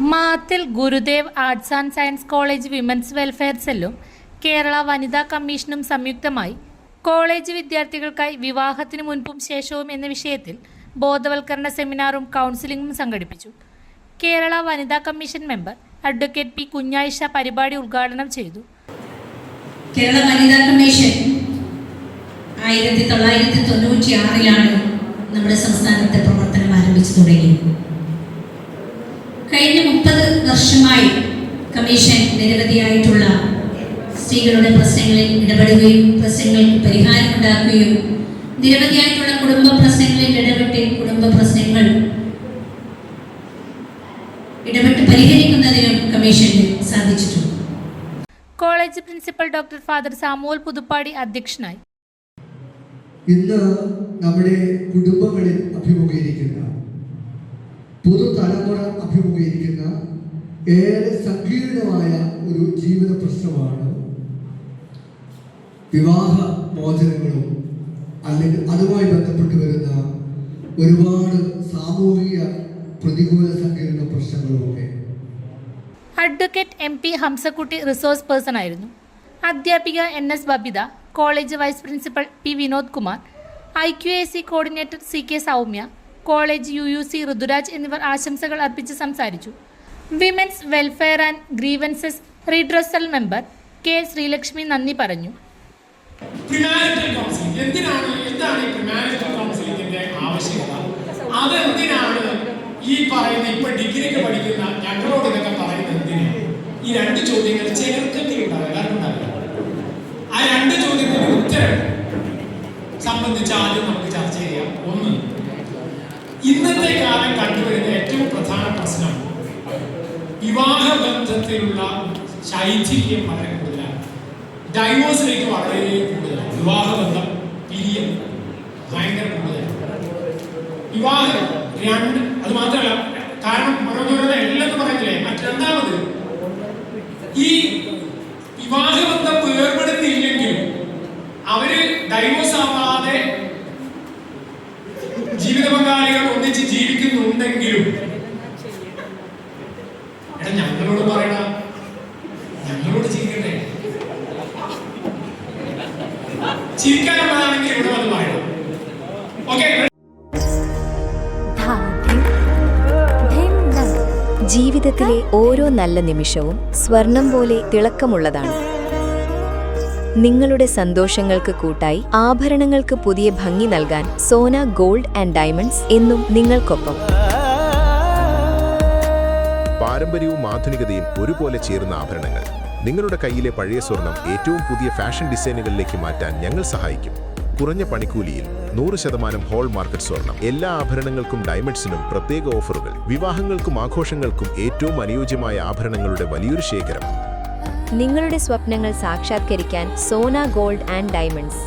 Mathil Gurudev arts and science college women's welfare സെല്ലും കേരള വനിതാ കമ്മീഷനും സംയുക്തമായി കോളേജ് വിദ്യാർത്ഥികൾക്കായി വിവാഹത്തിന് മുൻപും ശേഷവും എന്ന വിഷയത്തിൽ ബോധവൽക്കരണ സെമിനാറും കൗൺസിലിംഗും സംഘടിപ്പിച്ചു. കേരള വനിതാ commission member advocate P Kunhayisha പരിപാടി ഉദ്ഘാടനം ചെയ്തു. കേരള വനിതാ കമ്മീഷൻ ആയിരത്തി തൊള്ളായിരത്തി തൊണ്ണൂറ്റി ആറിലാണ് നമ്മുടെ സംസ്ഥാനത്തെ പ്രവർത്തനം ആരംഭിച്ചു തുടങ്ങിയത്. കഴിഞ്ഞ മുപ്പത് വർഷമായി കമ്മീഷൻ നിരവധിയായിട്ടുള്ള സ്ത്രീകളുടെ പ്രശ്നങ്ങളിൽ ഇടപെടുകയും പ്രശ്നങ്ങൾക്ക് പരിഹാരം ഉണ്ടാക്കുകയും നിരവധിയായിട്ടുള്ള കുടുംബ പ്രശ്നങ്ങളിൽ ഇടപെട്ട് കുടുംബ പ്രശ്നങ്ങൾ ഇടപെട്ട് പരിഹരിക്കുന്നതിനും കമ്മീഷന് സാധിച്ചിട്ടുണ്ട്. College principal doctor father Samuel Puthuppadi അധ്യക്ഷനായി. ഇന്ന് നമ്മുടെ കുടുംബങ്ങളിൽ അഭിമുഖീകരിക്കുന്ന പുതുതലമുറ അഭിമുഖീകരിക്കുന്ന ഏറെ സങ്കീർണമായ ഒരു ജീവിത പ്രശ്നമാണ് വിവാഹ മോചനങ്ങളും അല്ലെങ്കിൽ അതുമായി ബന്ധപ്പെട്ട് വരുന്ന ഒരുപാട് സാമൂഹിക പ്രതികൂല സങ്കീർണ പ്രശ്നങ്ങളുമൊക്കെ. Advocate M P Hamsakutty resource person ആയിരുന്നു. അധ്യാപിക N S Babitha college vice principal P Vinod Kumar I Q A C coordinator C K Soumya college U U C Rithuraj എന്നിവർ ആശംസകൾ അർപ്പിച്ച് സംസാരിച്ചു. Women's welfare and grievances redressal member K Sreelakshmi നന്ദി പറഞ്ഞു. എന്തിനാണ് എന്താണ് കൗൺസിലിംഗിന്റെ ആവശ്യകത? അതെന്തിനാണ് ഈ പറയുന്ന ഇപ്പൊ ഡിഗ്രിക്ക് പഠിക്കുന്ന ഞങ്ങളോട് ഇതൊക്കെ പറയുന്നത് എന്തിനാണ് ഈ രണ്ട് ചോദ്യങ്ങൾ ചേർക്കത്തിൽ ഉണ്ടാവും ഉണ്ടാവില്ല. ആ രണ്ട് ചോദ്യത്തിന് ഉത്തരം സംബന്ധിച്ച് ആദ്യം നമുക്ക് ചർച്ച ചെയ്യാം. ഒന്ന് ഇന്നത്തെ കാലം കണ്ടുവരുന്ന ഏറ്റവും പ്രധാന പ്രശ്നം വിവാഹ ബന്ധത്തിലുള്ള ശൈഥില്യം വളരെ കൂടുതലാണ്. ഡൈവോഴ്സിലേക്ക് വളരെ കൂടുതലാണ്. വിവാഹബന്ധം പിരിയം ഭയങ്കര കൂടുതലാണ്. വിവാഹം രണ്ട് അത് മാത്രമല്ല കാരണം മനോജോടെ എല്ലാം പറയുന്നില്ലേ? മറ്റൊന്നാമത് ഈ വിവാഹബന്ധം വേർപെടുത്തിയില്ലെങ്കിൽ അവർ ഡൈവോഴ്സ് ആവാതെ ജീവിത ഒന്നിച്ച് ജീവിക്കുന്നുണ്ടെങ്കിലും എടാ ഞങ്ങളോട് പറയണ ഞങ്ങളോട് ചിരിക്കട്ടെ? ചിരിക്കാനുള്ളതാണെങ്കിൽ ഇവിടെ വന്ന് പറയണം ഓക്കെ ജീവിതത്തിലെ ഓരോ നല്ല നിമിഷവും സ്വർണം പോലെ തിളക്കമുള്ളതാണ്. നിങ്ങളുടെ സന്തോഷങ്ങൾക്ക് കൂട്ടായി ആഭരണങ്ങൾക്ക് പുതിയ ഭംഗി നൽകാൻ സോന ഗോൾഡ് ആൻഡ് ഡയമണ്ട്സ് എന്നും നിങ്ങൾക്കൊപ്പം. പാരമ്പര്യവും ആധുനികതയും ഒരുപോലെ ചേരുന്ന ആഭരണങ്ങൾ. നിങ്ങളുടെ കയ്യിലെ പഴയ സ്വർണം ഏറ്റവും പുതിയ ഫാഷൻ ഡിസൈനുകളിലേക്ക് മാറ്റാൻ ഞങ്ങൾ സഹായിക്കും. കുറഞ്ഞ പണിക്കൂലിയിൽ നൂറ് ശതമാനം ഹോൾ മാർക്കറ്റ് സ്വർണം. എല്ലാ ആഭരണങ്ങൾക്കും ഡയമണ്ട്സിനും പ്രത്യേക ഓഫറുകൾ. വിവാഹങ്ങൾക്കും ആഘോഷങ്ങൾക്കും ഏറ്റവും അനുയോജ്യമായ ആഭരണങ്ങളുടെ വലിയൊരു ശേഖരം. നിങ്ങളുടെ സ്വപ്നങ്ങൾ സാക്ഷാത്കരിക്കാൻ സോന ഗോൾഡ് ആൻഡ് ഡയമണ്ട്സ്.